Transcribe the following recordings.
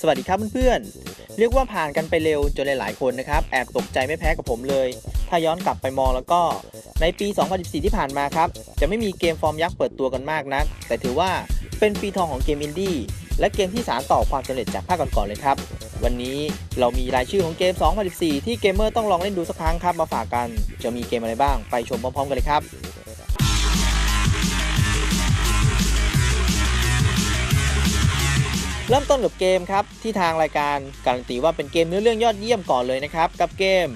สวัสดีครับเพื่อนๆ เรียกว่าผ่านกันไปเร็วจนหลายๆคนนะครับ แอบตกใจไม่แพ้กับผมเลย ถ้าย้อนกลับไปมองแล้วก็ในปี 2014 ที่ผ่านมาครับ จะไม่มีเกมฟอร์มยักษ์เปิดตัวกันมากนัก แต่ถือว่าเป็นปีทองของเกมอินดี้และเกมที่สารต่อความสำเร็จจากภาคก่อนๆเลยครับ วันนี้เรามีรายชื่อของเกม 2014 ที่เกมเมอร์ต้องลองเล่นดูสักครั้งครับมาฝากกัน จะมีเกมอะไรบ้างไปชมพร้อมๆกันเลยครับ เริ่มต้นกับเกมครับ ที่ทางรายการการันตีว่าเป็นเกมเนื้อเรื่องยอดเยี่ยมก่อนเลยนะครับ กับเกม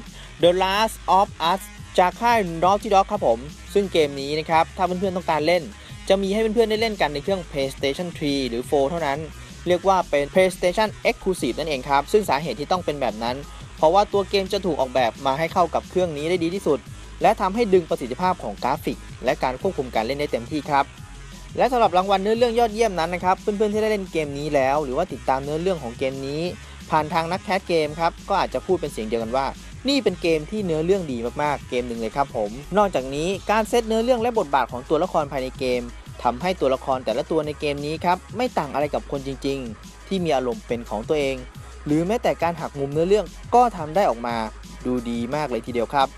The Last of Us จากค่าย Naughty Dog ครับผม ซึ่งเกมนี้นะครับ ถ้าเพื่อนๆต้องการเล่น จะมีให้เพื่อนๆได้เล่นกันในเครื่อง PlayStation 3 หรือ 4 เท่านั้น เรียกว่าเป็น PlayStation Exclusive นั่นเองครับ ซึ่งสาเหตุที่ต้องเป็นแบบนั้น เพราะว่าตัวเกมจะถูกออกแบบมาให้เข้ากับเครื่องนี้ได้ดีที่สุด และทำให้ดึงประสิทธิภาพของกราฟิก และการควบคุมการเล่นได้เต็มที่ครับ และสำหรับรางวัลเนื้อเรื่องยอดเยี่ยมนั้นนะครับ เพื่อนๆที่ได้เล่นเกมนี้แล้ว หรือว่าติดตามเนื้อเรื่องของเกมนี้ ผ่านทางนักแคสเกมครับก็อาจจะพูดเป็นเสียงเดียวกันว่า นี่เป็นเกมที่เนื้อเรื่องดีมากๆเกมหนึ่งเลยครับผม นอกจากนี้การเซตเนื้อเรื่องและบทบาทของตัวละครภายในเกมทำให้ตัวละครแต่ละตัวในเกมนี้ครับไม่ต่างอะไรกับคนจริง ๆ ที่มีอารมณ์เป็นของตัวเอง หรือแม้แต่การหักมุมเนื้อเรื่องก็ทำได้ออกมา ดูดีมากเลยทีเดียวครับ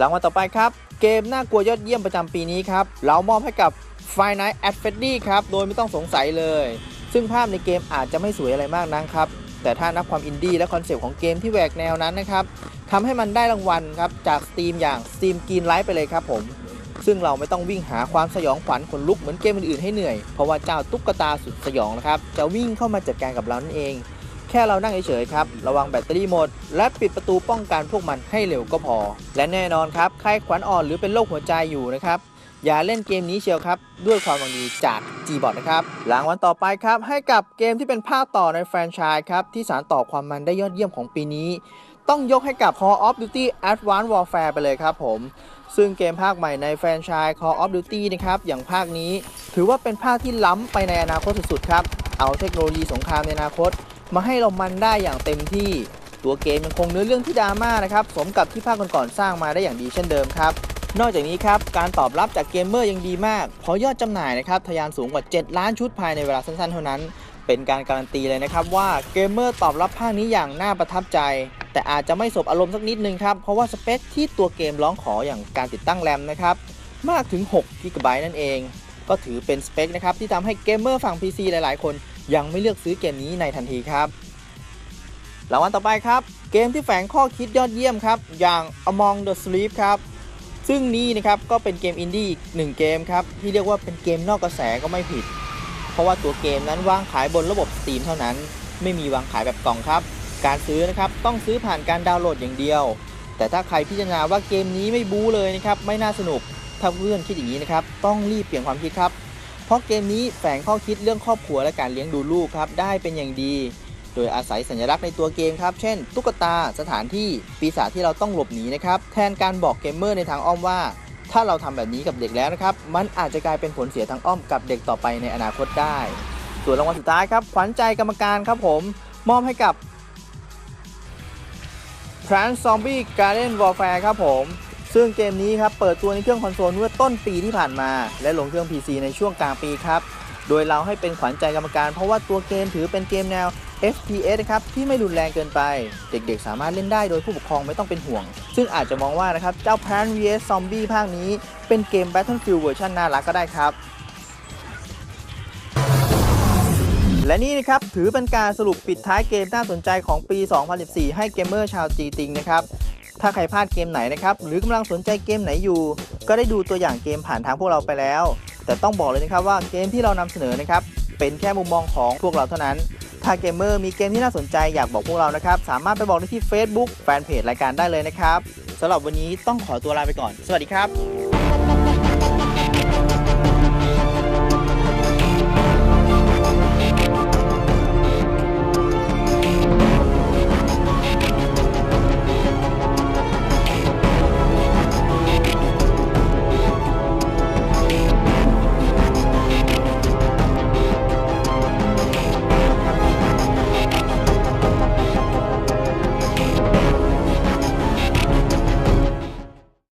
รางวัลต่อไปครับ เกมน่ากลัวยอดเยี่ยมประจำปีนี้ครับ เรามอบให้กับ f i n i g h t at Freddy ครับ โดยไม่ต้องสงสัยเลย ซึ่งภาพในเกมอาจจะไม่สวยอะไรมากนักครับ แต่ถ้านับความอินดี้และคอนเซปต์ของเกมที่แหวกแนวนั้นนะครับทำให้มันได้รางวัลครับ จาก Steam อย่าง Steam Green Light ไปเลยครับผม ซึ่งเราไม่ต้องวิ่งหาความสยองขวัญขนลุกเหมือนเกมอื่นๆให้เหนื่อย เพราะว่าเจ้าตุ๊กตาสุดสยองนะครับ จะวิ่งเข้ามาจัดการกับเรานั่นเอง แค่เรานั่งเฉยๆครับ ระวังแบตเตอรี่หมด และปิดประตูป้องกันพวกมันให้เร็วก็พอ และแน่นอนครับใครขวัญอ่อนหรือเป็นโรคหัวใจอยู่นะครับ อย่าเล่นเกมนี้เชียวครับ ด้วยความหวังดีจาก G-Bot นะครับรางวัลต่อไปครับ ให้กับเกมที่เป็นภาคต่อในแฟรนไชส์ครับ ที่สารต่อความมันได้ยอดเยี่ยมของปีนี้ ต้องยกให้กับ Call of Duty Advanced Warfare ไปเลยครับผมซึ่งเกมภาคใหม่ในแฟรนไชส์ Call of Duty นะครับอย่างภาคนี้ ถือว่าเป็นภาคที่ล้ำไปในอนาคตสุดๆครับเอาเทคโนโลยีสงครามในอนาคต มาให้เรามันได้อย่างเต็มที่ตัวเกมยังคงเนื้อเรื่องที่ดราม่านะครับสมกับที่ภาคก่อนๆสร้างมาได้อย่างดีเช่นเดิมครับนอกจากนี้ครับการตอบรับจากเกมเมอร์ยังดีมากเพราะยอดจำหน่ายนะครับทะยานสูงกว่า 7 ล้านชุดภายในเวลาสั้นๆ เท่านั้น เป็นการการันตีเลยนะครับว่าเกมเมอร์ตอบรับภาคนี้อย่างน่าประทับใจ แต่อาจจะไม่สบอารมณ์สักนิดนึงครับเพราะว่าสเปคที่ตัวเกมร้องขออย่างการติดตั้งแรมนะครับมากถึง6 g b นั่นเอง ก็ถือเป็นสเปคนะครับที่ทำให้เกมเมอร์ฝั่ง PC หลายๆ คน ยังไม่เลือกซื้อเกมนี้ในทันทีครับรางวัลต่อไปครับ เกมที่แฝงข้อคิดยอดเยี่ยมครับ อย่าง Among the Sleep ครับ ซึ่งนี้นะครับก็เป็นเกมอินดี้หนึ่งเกมครับ ที่เรียกว่าเป็นเกมนอกกระแสก็ไม่ผิด เพราะว่าตัวเกมนั้นวางขายบนระบบ Steam เท่านั้น ไม่มีวางขายแบบกล่องครับ การซื้อนะครับต้องซื้อผ่านการดาวน์โหลดอย่างเดียว แต่ถ้าใครพิจารณาว่าเกมนี้ไม่บู๊เลยนะครับไม่น่าสนุกถ้าเพื่อนคิดอย่างนี้นะครับต้องรีบเปลี่ยนความคิดครับ เพราะเกมนี้แฝงข้อคิดเรื่องครอบครัวและการเลี้ยงดูลูกครับได้เป็นอย่างดี โดยอาศัยสัญลักษณ์ในตัวเกมครับ เช่น ตุ๊กตาสถานที่ปีศาจที่เราต้องหลบหนีนะครับแทนการบอกเกมเมอร์ในทางอ้อมว่า ถ้าเราทำแบบนี้กับเด็กแล้วนะครับมันอาจจะกลายเป็นผลเสียทางอ้อมกับเด็กต่อไปในอนาคตได้ ส่วนรางวัลสุดท้ายครับขวัญใจกรรมการครับผมมอบให้กับ Trans Zombie Garden Warfare ครับผม ซึ่งเกมนี้ครับเปิดตัวในเครื่องคอนโซลเมื่อต้นปีที่ผ่านมา และลงเครื่อง PC ในช่วงกลางปีครับโดยเราให้เป็นขวัญใจกรรมการ เพราะว่าตัวเกมถือเป็นเกมแนว FPS นะครับที่ไม่รุนแรงเกินไป เด็กๆ สามารถเล่นได้โดยผู้ปกครองไม่ต้องเป็นห่วง ซึ่งอาจจะมองว่านะครับเจ้า Plan vs Zombie ภาคนี้เป็นเกม Battlefield เวอร์ชันน่ารักก็ได้ครับและนี่นะครับถือเป็นการสรุปปิดท้ายเกมน่าสนใจของปี 2014 ให้เกมเมอร์ชาวจีติงนะครับ ถ้าใครพลาดเกมไหนนะครับ หรือกำลังสนใจเกมไหนอยู่ ก็ได้ดูตัวอย่างเกมผ่านทางพวกเราไปแล้ว แต่ต้องบอกเลยนะครับว่าเกมที่เรานำเสนอนะครับ เป็นแค่มุมมองของพวกเราเท่านั้น ถ้าเกมเมอร์มีเกมที่น่าสนใจอยากบอกพวกเรานะครับ สามารถไปบอกได้ที่ Facebook แฟนเพจรายการได้เลยนะครับสำหรับวันนี้ต้องขอตัวลาไปก่อน สวัสดีครับ